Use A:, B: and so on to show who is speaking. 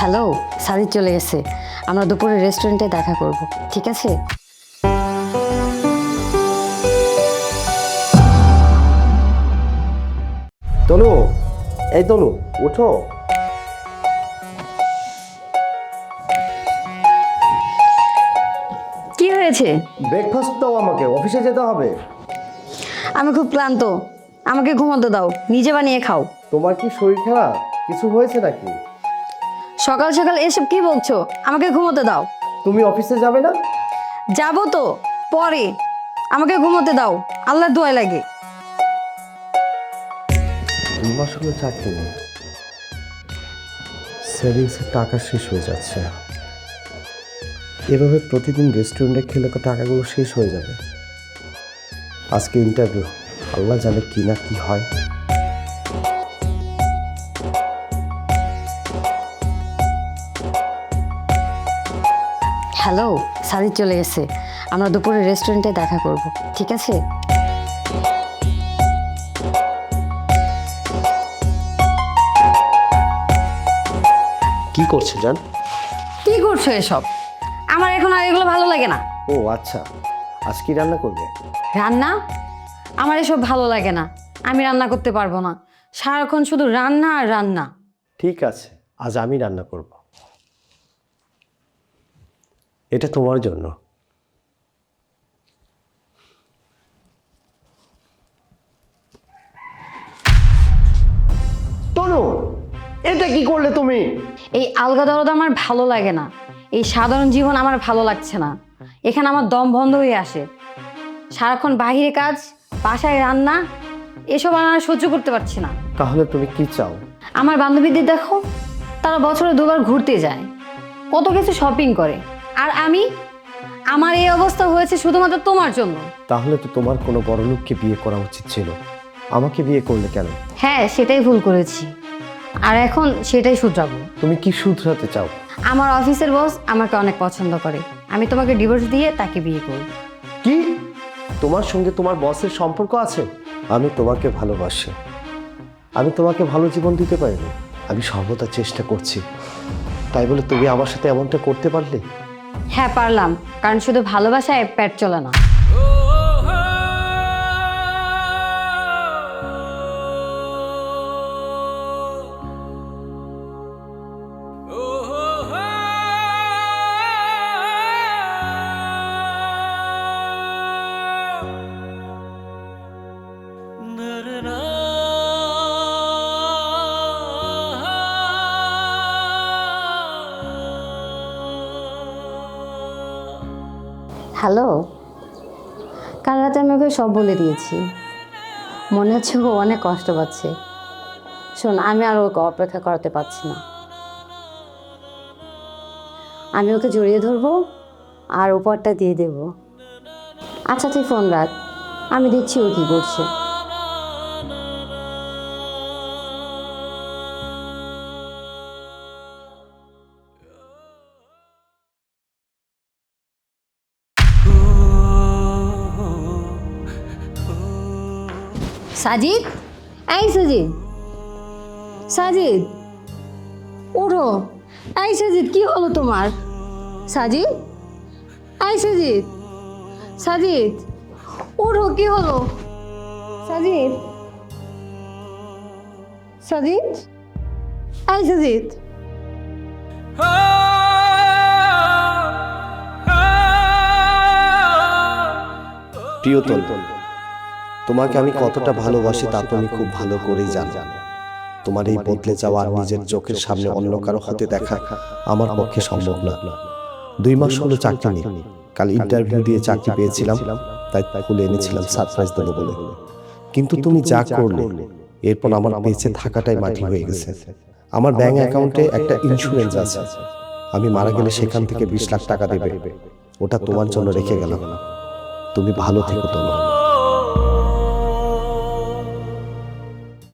A: Hello Sadiq চলে গেছে। আমরা দুপুরে রেস্টুরেন্টে দেখা করব ঠিক আছে?
B: তনু এই তনু ওঠো
A: কি হয়েছে?
B: ব্রেকফাস্ট দাও আমাকে অফিসে যেতে হবে।
A: আমি খুব ক্লান্ত। আমাকে ঘুমোতে দাও নিজে বানিয়ে খাও।
B: তোমার কি শরীর খারাপ? কিছু হয়েছে নাকি?
A: সকাল সকাল এসব কি বলছো? আমাকে ঘুমোতে দাও।
B: তুমি অফিসে যাবে না?
A: যাব তো পরে। আমাকে ঘুমোতে দাও আল্লাহ দোয়া লাগে।
B: দুই মাস হলো চাকরি নেই সেভিংসের টাকা শেষ হয়ে যাচ্ছে। এভাবে প্রতিদিন রেস্টুরেন্টে খেলে তো টাকাগুলো শেষ হয়ে যাবে। আজকে ইন্টারভিউ আল্লাহ জানে কি না কি হয়।
A: হ্যালো সাদিক চলে গেছে। আমরা দুপুরে রেস্টুরেন্টে দেখা করব ঠিক আছে?
B: কি করছে জান?
A: কি করছ এসব? আমার এখন আর এগুলো ভালো লাগে না।
B: ও আচ্ছা। আজ কি রান্না করবে?
A: রান্না? আমার এসব ভালো লাগে না। আমি রান্না করতে পারব না। সারাক্ষণ শুধু রান্না আর রান্না।
B: ঠিক আছে আজ আমি রান্না করব। এটা তোমার জন্য। তনু এটা কি করলে তুমি?
A: এই আলগা দরদ আমার ভালো লাগে না। এই সাধারণ জীবন আমার ভালো লাগছে না। এখানে আমার দম বন্ধ হয়ে আসে। সারাক্ষণ বাহিরে কাজ বাসায় রান্না এসব আর সহ্য করতে পারছি না।
B: তাহলে তুমি কি চাও?
A: আমার বান্ধবীদের দেখো তারা বছরে দুবার ঘুরতে যায়। কত কিছু শপিং করে। আর আমি? আমার এই অবস্থা হয়েছে শুধুমাত্র তোমার জন্য।
B: তাহলে তো তোমার কোনো বড় লোককে বিয়ে করা উচিত ছিল। আমাকে বিয়ে করলে কেন?
A: হ্যাঁ সেটাই ভুল করেছি। আর এখন সেটাই শুধরাবো।
B: তুমি কি শুধরাতে চাও?
A: আমার অফিসের বস আমাকে অনেক পছন্দ করে। আমি তোমাকে ডিভোর্স দিয়ে তাকে বিয়ে করব
B: কি? তোমার সঙ্গে তোমার বসের সম্পর্ক আছে? আমি তোমাকে ভালোবাসি। আমি তোমাকে ভালো জীবন দিতে পারিনি। আমি সর্বদা চেষ্টা করছি। তাই বলে তুমি আমার সাথে এমনটা করতে পারলে?
A: হ্যাঁ পারলাম। কারণ শুধু ভালোবাসায় প্যাট চলে না। হ্যালো কাল রাতে আমি ওকে সব বলে দিয়েছি। মনে হচ্ছে ও অনেক কষ্ট পাচ্ছে। শোন, আমি আর ওকে অপেক্ষা করাতে পারছি না। আমি ওকে জড়িয়ে ধরবো আর ওপরটা দিয়ে দেব। আচ্ছা তুই ফোন রাখ। আমি দেখছি ও কী করছে। সাজিদ? এই সাজিদ। সাজিদ। ওঠো। এই সাজিদ, কি হলো তোমার? সাজিদ? এই সাজিদ। সাজিদ, ওঠো, কি হলো? সাজিদ। সাজিদ? এই সাজিদ।
B: প্রিয়তল তোমাকে আমি কতটা ভালোবাসি তা তুমি খুব ভালো করেই জানো। তোমার এই বদলে যাওয়া আর নিজের চোখের সামনে অন্য কারও হতে দেখা আমার পক্ষে সম্ভব না। দুই মাস হলো চাকরি নেই কাল ইন্টারভিউ দিয়ে চাকরি পেয়েছিলাম তাই খুলে এনেছিলাম সারপ্রাইজ দেবো বলে। কিন্তু তুমি যা করলে এরপর আমার বেঁচে থাকাটাই মাটি হয়ে গেছে। আমার ব্যাংক অ্যাকাউন্টে একটা ইন্স্যুরেন্স আছে। আমি মারা গেলে সেখান থেকে বিশ লাখ টাকা দেবে। ওটা তোমার জন্য রেখে গেলাম তুমি ভালো থেকো তোমার